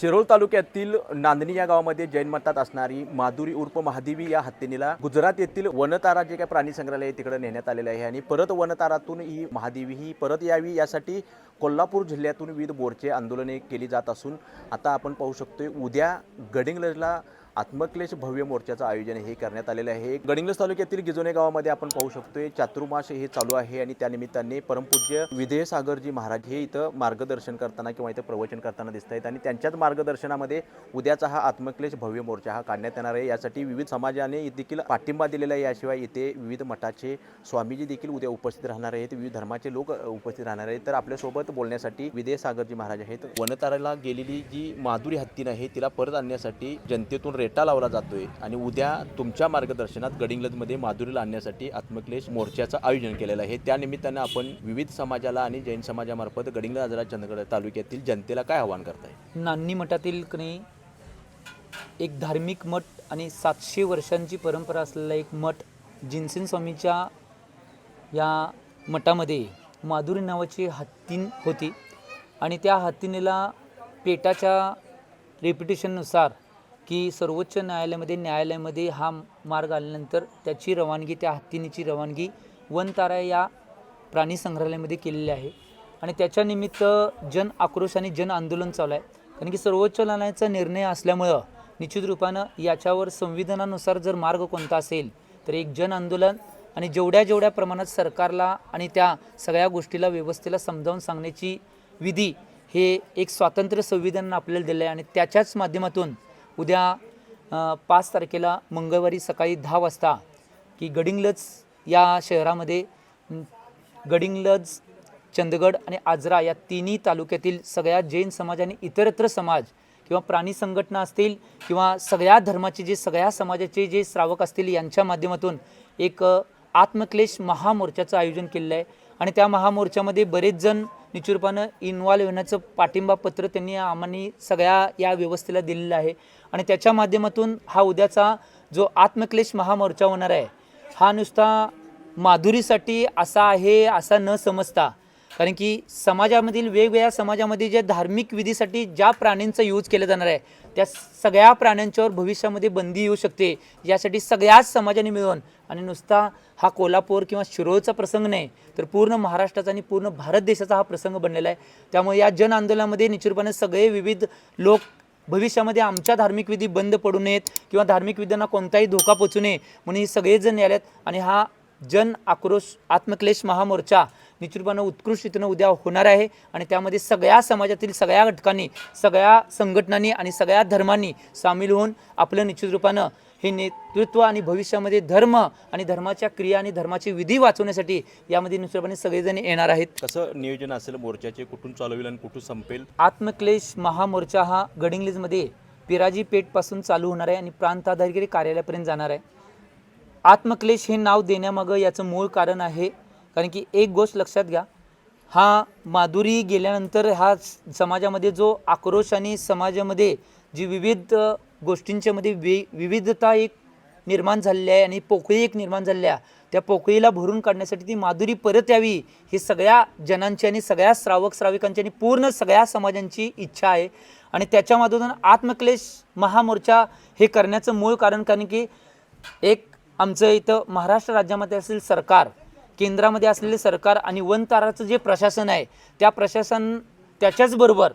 शिरोळ तालुक्यातील नांदणी या गावामध्ये जैन मठात असणारी माधुरी उर्फ महादेवी या हत्तीनीला गुजरात येथील वनतारा जे काय प्राणी संग्रहालय आहे तिकडे नेण्यात आलेलं आहे. आणि परत वनतारातून ही महादेवी ही परत यावी यासाठी कोल्हापूर जिल्ह्यातून विविध बोरचे आंदोलने केली जात असून आता आपण पाहू शकतोय उद्या गडिंग्लजला आत्मक्लेश भव्य मोर्चाचं आयोजन हे करण्यात आलेलं आहे. गडिंग्लस तालुक्यातील गिजोने गावामध्ये आपण पाहू शकतोय चातुर्मास हे चालू आहे आणि त्यानिमित्ताने परमपूज्य विधेय सागरजी महाराज हे इथं मार्गदर्शन करताना किंवा इथं प्रवचन करताना दिसत आहेत आणि त्यांच्याच मार्गदर्शनामध्ये उद्याचा हा आत्मक्लेश भव्य मोर्चा हा काढण्यात येणार आहे. यासाठी विविध समाजाने देखील पाठिंबा दिलेला आहे. याशिवाय इथे विविध मठाचे स्वामीजी देखील उद्या उपस्थित राहणार आहेत. विविध धर्माचे लोक उपस्थित राहणार आहेत. तर आपल्यासोबत बोलण्यासाठी विधेय सागरजी महाराज आहेत. वनताराला गेलेली जी माधुरी हत्तीन आहे तिला परत आणण्यासाठी जनतेतून रेटा लावला जातोय आणि उद्या तुमच्या मार्गदर्शनात गडिंग्लजमध्ये माधुरीला आणण्यासाठी आत्मक्लेश मोर्चाचं आयोजन केलेलं आहे. त्यानिमित्तानं आपण विविध समाजाला आणि जैन समाजामार्फत गडिंग्लज आजरा चंदगड तालुक्यातील जनतेला काय आवाहन करताय? नान्नी मठातील कणी एक धार्मिक मठ आणि सातशे वर्षांची परंपरा असलेला एक मठ जिनसेन स्वामीच्या या मठामध्ये माधुरी नावाची हत्तीन होती. आणि त्या हत्तीनेला पेटाच्या रेप्युटेशननुसार की सर्वोच्च न्यायालयामध्ये न्यायालयामध्ये हा मार्ग आल्यानंतर त्याची रवानगी त्या हत्तीनीची रवानगी वनतारा या प्राणी संग्रहालयामध्ये केलेली आहे. आणि त्याच्यानिमित्त जन आक्रोश आणि जन आंदोलन चालू आहे. कारण की सर्वोच्च न्यायालयाचा निर्णय असल्यामुळं निश्चित रूपानं याच्यावर संविधानानुसार जर मार्ग कोणता असेल तर एक जन आंदोलन आणि जेवढ्या जेवढ्या प्रमाणात सरकारला आणि त्या सगळ्या गोष्टीला व्यवस्थेला समजावून सांगण्याची विधी हे एक स्वातंत्र्य संविधान आपल्याला दिलं आहे आणि त्याच्याच माध्यमातून उद्या पाच तारखेला मंगळवारी सकाळी दहा वाजता की गडिंग्लज या शहरामध्ये गडिंगलज गडिंग्लज चंदगड आणि आजरा या तिन्ही तालुक्यातील सगळ्या जैन समाज आणि इतरत्र समाज किंवा प्राणी संघटना असतील किंवा सगळ्या धर्माचे जे सगळ्या समाजाचे जे श्रावक असतील यांच्या माध्यमातून एक आत्मक्लेश महामोर्चाचं आयोजन केलेलं आहे. आणि त्या महामोर्चामध्ये बरेच जण निश्चितरूपानं इन्व्हॉल्व होण्याचं पाठिंबा पत्र त्यांनी आम्हाला सगळ्या या व्यवस्थेला दिलेलं आहे. आणि त्याच्या माध्यमातून हा उद्याचा जो आत्मक्लेश महामोर्चा होणार आहे हा नुसता माधुरीसाठी असा आहे असा न समजता कारण की समाजामधील वेगवेगळ्या समाजामध्ये ज्या धार्मिक विधीसाठी ज्या प्राण्यांचा यूज केला जाणार आहे त्या सगळ्या प्राण्यांच्यावर भविष्यामध्ये बंदी येऊ शकते. यासाठी सगळ्याच समाजाने मिळून आणि नुसता हा कोल्हापूर किंवा शिरोळचा प्रसंग नाही तर पूर्ण महाराष्ट्राचा आणि पूर्ण भारत देशाचा हा प्रसंग बनलेला आहे. त्यामुळे या जन आंदोलनामध्ये निश्चितपणे सगळे विविध लोक भविष्यामध्ये आमच्या धार्मिक विधी बंद पडू नयेत किंवा धार्मिक विधींना कोणताही धोका पोचू नये म्हणून हे सगळेजण याल्यात आणि हा जन आक्रोश आत्मक्लेश महामोर्चा निश्चितपणे उत्कृष्ट रीतीनं उद्या होणार आहे आणि त्यामध्ये सगळ्या समाजातील सगळ्या घटकांनी सगळ्या संघटनांनी आणि सगळ्या धर्मांनी सामील होऊन आपलं निश्चित रूपानं हे नेतृत्व आणि भविष्यामध्ये धर्म आणि धर्माच्या क्रिया आणि धर्माचे विधी वाचवण्यासाठी यामध्ये निश्चितपणे सगळेजण येणार आहेत. कसं नियोजन असेल? मोर्चाचे कुठून चालू होईल आणि कुठून संपेल? आत्मक्लेश महामोर्चा हा गडिंग्लीजमध्ये पिराजी पेठपासून चालू होणार आहे आणि प्रांत अधिकारी कार्यालयापर्यंत जाणार आहे. आत्मक्लेश हे नाव देण्यामागं याचं मूळ कारण आहे कारण की एक गोष्ट लक्षात घ्या हा माधुरी गेल्यानंतर हा स- समाजामध्ये जो आक्रोश आणि समाजामध्ये जी विविध गोष्टींच्यामध्ये वि विविधता एक निर्माण झालेली आहे आणि पोकळी एक निर्माण झालेली आहे त्या पोकळीला भरून काढण्यासाठी ती माधुरी परत यावी ही सगळ्या जनांची आणि सगळ्या श्रावक श्राविकांची आणि पूर्ण सगळ्या समाजांची इच्छा आहे. आणि त्याच्यामधून आत्मक्लेश महामोर्चा हे करण्याचं मूळ कारण कारण की एक आमचं इथं महाराष्ट्र राज्यामध्ये असेल सरकार केंद्रामध्ये असलेले सरकार आणि वनताराचं जे प्रशासन आहे त्या प्रशासन त्याच्याचबरोबर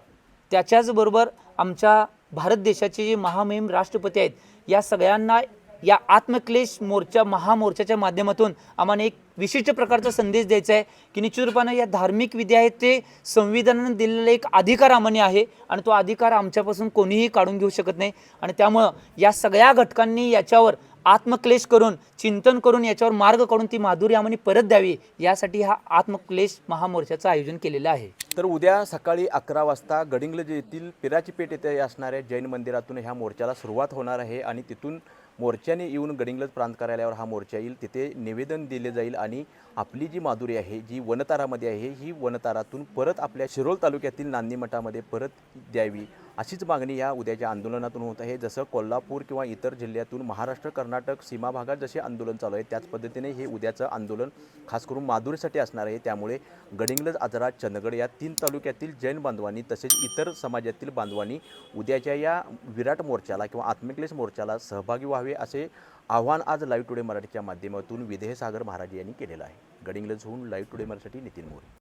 त्याच्याचबरोबर आमच्या भारत देशाचे जे महामहिम राष्ट्रपती आहेत या सगळ्यांना या आत्मक्लेश मोर्चा महामोर्चाच्या माध्यमातून आम्हाला एक विशिष्ट प्रकारचा संदेश द्यायचा आहे की निश्चित रूपानं या धार्मिक विधी आहेत ते संविधानानं दिलेला एक अधिकार आम्हाने आहे आणि तो अधिकार आमच्यापासून कोणीही काढून घेऊ शकत नाही. आणि त्यामुळं या सगळ्या घटकांनी याच्यावर आत्मक्लेश करून चिंतन करून याच्यावर मार्ग काढून ती माधुरी आम्हाला परत द्यावी यासाठी हा आत्मक्लेश महामोर्चाचं आयोजन केलेलं आहे. तर उद्या सकाळी अकरा वाजता गडिंग्लज येथील पिराची पेठ येथे असणाऱ्या जैन मंदिरातून ह्या मोर्चाला सुरुवात होणार आहे आणि तिथून मोर्चाने येऊन गडिंग्लज प्रांत कार्यालयावर हा मोर्चा येईल. तिथे निवेदन दिले जाईल आणि आपली जी माधुरी आहे जी वनतारामध्ये आहे ही वनतारातून परत आपल्या शिरोळ तालुक्यातील नांदी मठामध्ये परत द्यावी. अशीच मागणी या उद्याच्या आंदोलनातून होत आहे. जसं कोल्हापूर किंवा इतर जिल्ह्यातून महाराष्ट्र कर्नाटक सीमा भागात जसे आंदोलन चालू आहे त्याच पद्धतीने हे उद्याचं आंदोलन खास करून माधुरीसाठी असणार आहे. त्यामुळे गडिंग्लज आजरा चंदगड या तीन तालुक्यातील जैन बांधवांनी तसेच इतर समाजातील बांधवांनी उद्याच्या या विराट मोर्चाला किंवा आत्मक्लेश मोर्चाला सहभागी व्हावे असे आव्हान आज लाईव्ह टुडे मराठीच्या माध्यमातून विधेय सागर महाराज यांनी केलेलं आहे. गडिंग्लजहून लाईव्ह टुडे मराठीसाठी नितीन मोरे.